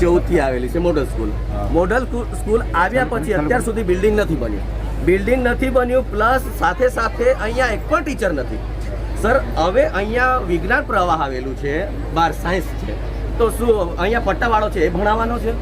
ચૌદથી આવેલી છે model school model school- school આવ્યા પછી અત્યાર સુધી બિલ્ડિંગ નથી બન્યું. બિલ્ડિંગ નથી બન્યું પ્લસ સાથે સાથે અહીંયા એક પણ ટીચર નથી. સર હવે અહીંયા વિજ્ઞાન પ્રવાહ આવેલું છે બાર સાયન્સ છે. તો શું અહીંયા પટ્ટાવાળો છે એ ભણાવવાનો છે?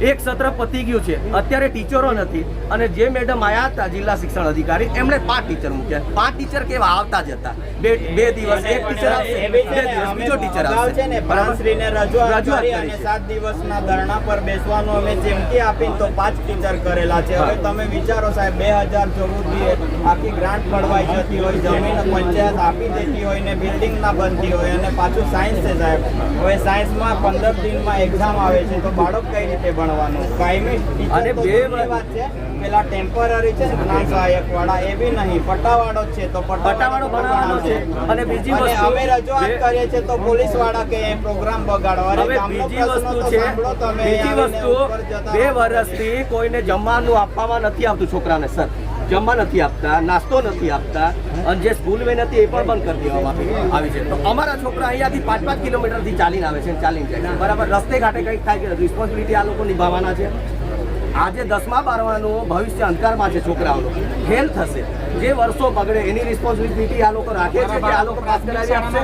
એક સત્ર પતી ગયું છે. અત્યારે ટીચરો નથી અને જે મેડમ આયા હતા જિલ્લા શિક્ષણ અધિકારી એમણે પાંચ ટીચર મૂક્યા. પાંચ ટીચર કેવા આવતા જ હતા. બે બે દિવસ એક ટીચર આવશે બે દિવસ બીજો ટીચર ને આવશે રજૂઆત કરી અને સાત દિવસના ધરણા પર બેસવાનો અમે ચીમકી આપીને તો પાંચ ટીચર કરેલા છે. હવે તમે વિચારો સાહેબ બે હજાર ચૌદથી આખી ગ્રાન્ટ ફળવાઈ જતી હોય જમીન પંચાયત આપી દેતી હોય ને બિલ્ડિંગ ના બનતી હોય અને પાછું સાયન્સ છે સાહેબ. હવે સાયન્સમાં પંદર દિનમાં એક્ઝામ આવે છે તો બાળક કઈ રીતે ભણવાનું કાયમી અને બે વાત છે. પેલા ટેમ્પરરી છે સહાયક વાળા એ બી નહીં. પટ્ટાવાળો છે તો પટ્ટાવાળો ભણાવવાનો છે. અને બીજી વસ્તુ અમે રજૂઆત કરીએ છીએ તો પોલીસવાળા કે એ પ્રોગ્રામ બગાડો. અરે હવે બીજી વસ્તુ છે. બીજી વસ્તુ બે વર્ષથી કોઈને જમવાનું આપવામાં નથી આવતું છોકરાને સર. જમવા નથી આપતા, નાસ્તો નથી આપતા, અને જે સ્કૂલ વેન હતી એ પણ બંધ કરી દેવામાં આવી છે. તો અમારા છોકરા અહીંયાથી પાંચ પાંચ કિલોમીટરથી ચાલીને આવે છે, ચાલીને જાય બરાબર, રસ્તે ઘાટે કંઈક થાય કે રિસ્પોન્સિબિલિટી આ લોકો નિભાવવાના છે. આજે દસમા બારમાનું ભવિષ્ય અંધકારમાં છે છોકરાઓનું. ફેલ થશે. જે વર્ષો બગડે એની રિસ્પોન્સિબિલિટી આ લોકો રાખે છે કે આ લોકો પાસ કરાવી આપશે.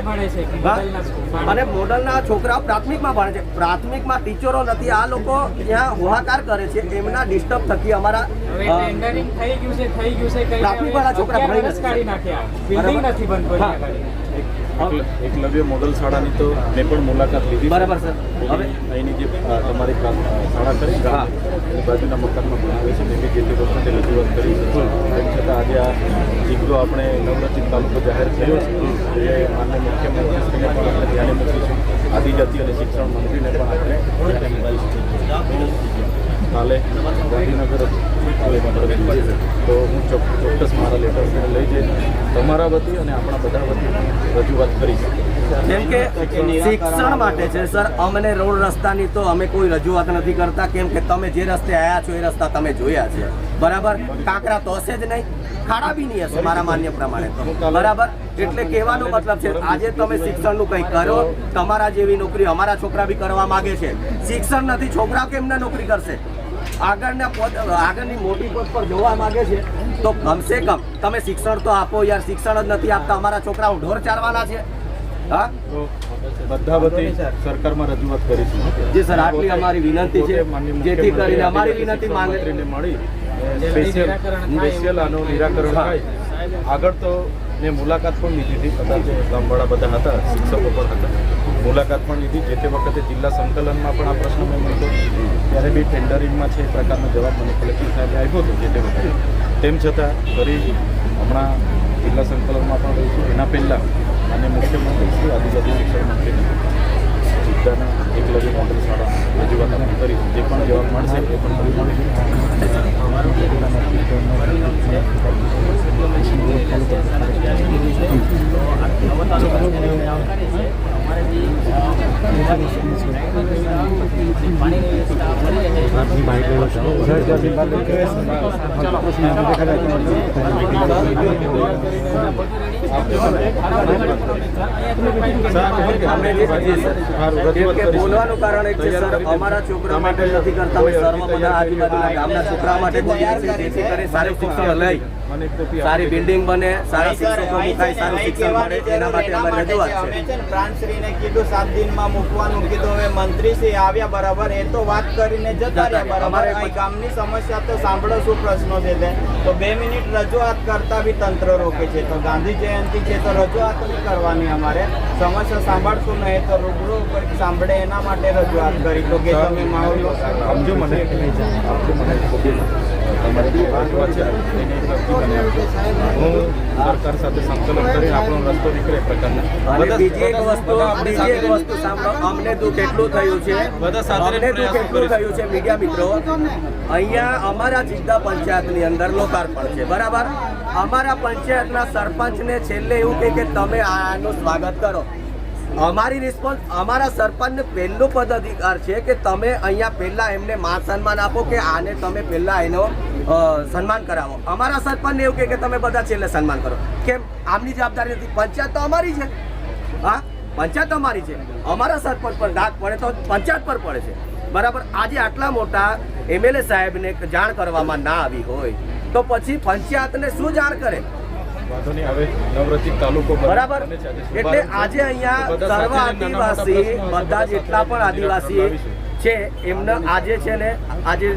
અને મોડલના છોકરાઓ પ્રાથમિકમાં ભણે છે. પ્રાથમિકમાં ટીચરો નથી આ લોકો ત્યાં હોહાકાર કરે છે. એમના ડિસ્ટર્બ થકી અમારા થઈ ગયું છે થઈ ગયું છે પ્રાથમિક વાળા છોકરા ભણી નથી. નાખ્યા. બિલ્ડિંગ નથી બંધ એકલવ્ય મોડલ શાળાની તો મેં પણ મુલાકાત લીધી બરાબર સર. હવે? અહીંની જે તમારી શાળા કરી હા. એ બાજુના મકાનમાં ભણાવે છે. મેં બી જે તે વખતે રજૂઆત કરી છે. તેમ છતાં આજે આ જિલ્લો આપણે નવરચિત તાલુકો જાહેર થયો છે. એ માન્ય મુખ્યમંત્રીશ્રીને પણ આપણે ધ્યાને મૂકીશું. આદિજાતિ અને શિક્ષણ મંત્રીને પણ આપણે કાલે ગાંધીનગર તો હું ચોક્કસ મારા લેટર્સને લઈ જઈને તમારા વતી અને આપણા બધા વતી રજૂઆત કરીશ. જેમ કે શિક્ષણ માટે છે, સર, અમને રોડ રસ્તાની તો અમે કોઈ રજૂઆત નથી કરતા. કેમ કે તમે જે રસ્તે આવ્યા છો એ રસ્તા તમે જોયા છે. બરાબર? કાંકરા તો હશે જ નહીં. ખાડા બી નહીં હશે મારા માન્ય પ્રમાણે બરાબર? એટલે કહેવાનો મતલબ છે, આજે તમે શિક્ષણનું કંઈ કરો, તમારા જેવી નોકરી અમારા છોકરા બી કરવા માંગે છે. શિક્ષણ નથી છોકરા કેમ ના નોકરી કરશે? આગળના પદ આગળની મોટી પદ પર જોવા માંગે છે તો કમસે કમ તમે શિક્ષણ તો આપો યાર શિક્ષણ જ નથી આપતા. અમારા છોકરાઓ ઢોર ચારવાના છે. હા? બધા વતી સરકારમાં રજૂઆત કરીશું. જે સર, આટલી અમારી વિનંતી છે. જેથી કરીને અમારી વિનંતી. શિક્ષણ મળી. સ્પેશિયલ નિરાકરણ થાય આનું નિરાકરણ થાય. આગળ તો મેં મુલાકાત પણ લીધી હતી. બધા ગામવાળા બધા હતા શિક્ષકો પણ હતા. મુલાકાત પણ લીધી. જે તે વખતે જિલ્લા સંકલનમાં પણ આ પ્રશ્ન મેં મૂક્યો. ત્યારે બી ટેન્ડરિંગમાં છે એ પ્રકારનો જવાબ મને કલેક્ટર સાહેબે આપ્યો હતો જે તે વખતે. તેમ છતાં ફરી હમણાં જિલ્લા સંકલનમાં પણ રહીશું એના પહેલાં અને મુખ્યમંત્રી શ્રી આદિજાતિ શિક્ષણ મંત્રીને જિલ્લાના એકલવ્ય મોડલ શાળા રજૂઆત આપણે કરી જે પણ જવાબ મળશે એ પણ કરીશું અમે જે છીએ સર, કેમ કે બોલવાનું કારણ એક છે સર અમારા છોકરા માટે નથી કરતા સર્વ બધા આજુબાજુના ગામના છોકરા માટે જેથી કરી સારું શિક્ષણ લઈ સારી બિલ્ડિંગ બને સારા શિક્ષકો મુકાય સારું શિક્ષણ મળે એના માટે અમારી રજૂઆત છે. પ્રાંતશ્રીને કીધું સાત દિનમાં મૂકવાનું કીધું હવે મંત્રીશ્રી આવ્યા બરાબર એ તો વાત કરીને જતા રહ્યા. બરાબર. અમારે ગામની સમસ્યા તો સાંભળો શું પ્રશ્નો છે તે. તો બે મિનિટ રજૂઆત કરતા બી તંત્ર રોકે છે. તો ગાંધી જયંતિ છે તો રજૂઆત નહીં કરવાની અમારે. સમસ્યા સાંભળશું નહીં તો રૂબરૂ કંઈક સાંભળે એના માટે રજૂઆત કરી. તો કે તમે માહોલ સમજો મને હું સરકાર સાથે સંકલન કરીને આપણો રસ્તો નીકળે પ્રકારના. અને બીજી એક વસ્તુ બીજી એક વસ્તુ સાંભળો. અમને દુઃખ એટલું થયું છે. બધા સાથે અમને દુઃખ એટલું થયું છે મીડિયા મિત્રો. અહીંયા અમારા જિલ્લા પંચાયતની અંદર લોકાર્પણ છે. બરાબર? અમારા પંચાયતના સરપંચને છેલ્લે એવું કહે કે તમે આનું સ્વાગત કરો. અમારી રિસ્પોન્સ અમારા સરપંચને પહેલો પદ અધિકાર છે કે તમે અહીંયા પહેલાં એમને માન સન્માન આપો કે આને તમે પહેલાં એનો સન્માન કરાવો. અમારા સરપંચને એવું કહે કે તમે બધા છેલ્લે સન્માન કરો. કેમ? આમની જવાબદારી નથી. પંચાયત તો અમારી છે. હા? પંચાયત અમારી છે. અમારા સરપંચ પર ડાક પડે તો પંચાયત પર પડે છે. બરાબર? આજે આટલા મોટા એમએલએ સાહેબને જાણ કરવામાં ના આવી હોય. તો પછી પંચાયતને શું જાણ કરે? બરાબર. એટલે આજે અહીંયા સર્વ આદિવાસી બધા જેટલા પણ આદિવાસી છે એમને આજે છે ને આજે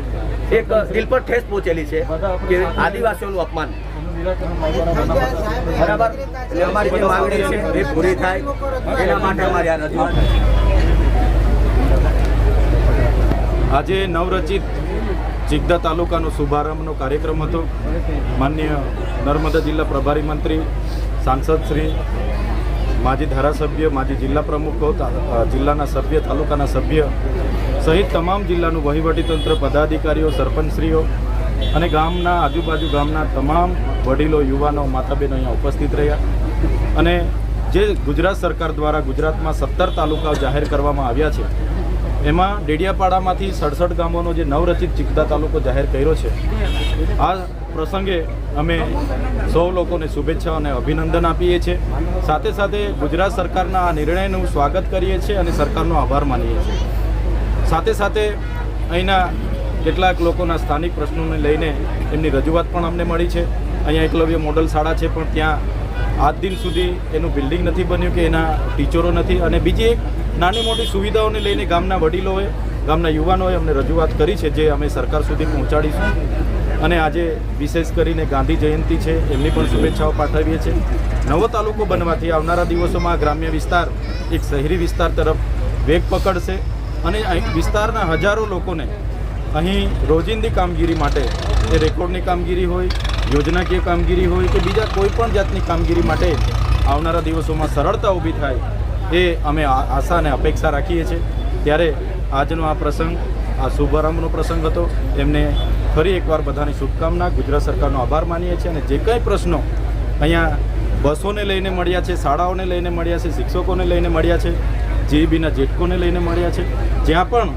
એક દિલ પર ઠેસ પહોંચેલી છે કે આદિવાસીઓનું અપમાન. બરાબર? એટલે અમારી જે માંગણી છે એ પૂરી થાય. એના માટે અમારી આ રજૂઆત. આજે નવરચિત ચિગદા તાલુકાનો શુભારંભનો કાર્યક્રમ હતો. માન્ય નર્મદા જિલ્લા પ્રભારી મંત્રી, સાંસદ શ્રી, માજી ધારાસભ્ય, માજી જિલ્લા પ્રમુખો જિલ્લાના સભ્ય, તાલુકાના સભ્ય સહિત તમામ જિલ્લાનું વહીવટીતંત્ર, પદાધિકારીઓ, સરપંચશ્રીઓ અને ગામના આજુબાજુ ગામના તમામ વડીલો, યુવાનો માતા બહેનો અહીંયા ઉપસ્થિત રહ્યા. અને જે ગુજરાત સરકાર દ્વારા ગુજરાતમાં સત્તર તાલુકાઓ જાહેર કરવામાં આવ્યા છે એમાં ડેડિયાપાડામાંથી સડસઠ ગામોનો જે નવરચિત ચિકદા તાલુકો જાહેર કર્યો છે. આ પ્રસંગે અમે સૌ લોકોને શુભેચ્છા અને અભિનંદન આપીએ છીએ. સાથે સાથે ગુજરાત સરકારના આ નિર્ણયનું સ્વાગત કરીએ છીએ અને સરકારનો આભાર માનીએ છીએ. સાથે સાથે અહીંના કેટલાક લોકોના સ્થાનિક પ્રશ્નોને લઈને એમની રજૂઆત પણ અમને મળી છે. અહીંયા એકલવ્ય મોડલ શાળા છે, પણ ત્યાં આજ દિન સુધી એનું બિલ્ડિંગ નથી બન્યું કે એના ટીચરો નથી. અને બીજી એક નાની મોટી સુવિધાઓને લઈને ગામના વડીલોએ, ગામના યુવાનોએ અમને રજૂઆત કરી છે જે અમે સરકાર સુધી પહોંચાડીશું. અને આજે વિશેષ કરીને ગાંધી જયંતિ છે, એમની પણ શુભેચ્છાઓ પાઠવીએ છીએ. નવો તાલુકો બનવાથી આવનારા દિવસોમાં ગ્રામ્ય વિસ્તાર એક શહેરી વિસ્તાર તરફ વેગ પકડશે. અને વિસ્તારના હજારો લોકોને અહીં રોજિંદી કામગીરી માટે એ રેકોર્ડની કામગીરી હોય યોજનાકીય કામગીરી હોય કે બીજા કોઈ પણ જાતની કામગીરી માટે આવનારા દિવસોમાં સરળતા ઊભી થાય એ અમે આશા અને અપેક્ષા રાખીએ છીએ. ત્યારે આજનો આ પ્રસંગ, આ શુભારંભનો પ્રસંગ હતો. એમને ફરી એકવાર બધાની શુભકામના. ગુજરાત સરકારનો આભાર માનીએ છીએ અને જે કંઈ પ્રશ્નો અહીંયા બસોને લઈને મળ્યા છે, શાળાઓને લઈને મળ્યા છે, શિક્ષકોને લઈને મળ્યા છે, જીઈબીના જેટકોને લઈને મળ્યા છે, જ્યાં પણ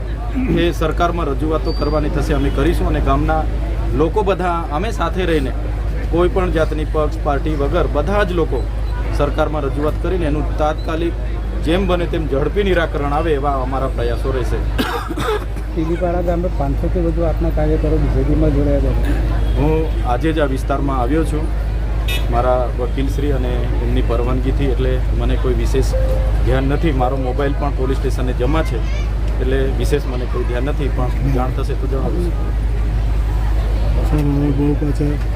એ સરકારમાં રજૂઆતો કરવાની થશે અમે કરીશું અને ગામના લોકો બધા અમે સાથે રહીને કોઈ પણ જાતની પક્ષ પાર્ટી વગર બધા જ લોકો સરકારમાં રજૂઆત કરીને એનું તાત્કાલિક જેમ બને તેમ ઝડપી નિરાકરણ આવે એવા અમારા પ્રયાસો રહેશે. પીલીપાડા ગામે પાંચસોથી વધુ આપના કાર્યકરો બીજેપીમાં જોડાયા હતા હું આજે જ આ વિસ્તારમાં આવ્યો છું. મારા વકીલશ્રી અને એમની પરવાનગીથી એટલે મને કોઈ વિશેષ ધ્યાન નથી. મારો મોબાઈલ પણ પોલીસ સ્ટેશને જમા છે. એટલે વિશેષ મને કોઈ ધ્યાન નથી પણ જાણ થશે તો જણાવીશ. બહુ પાછા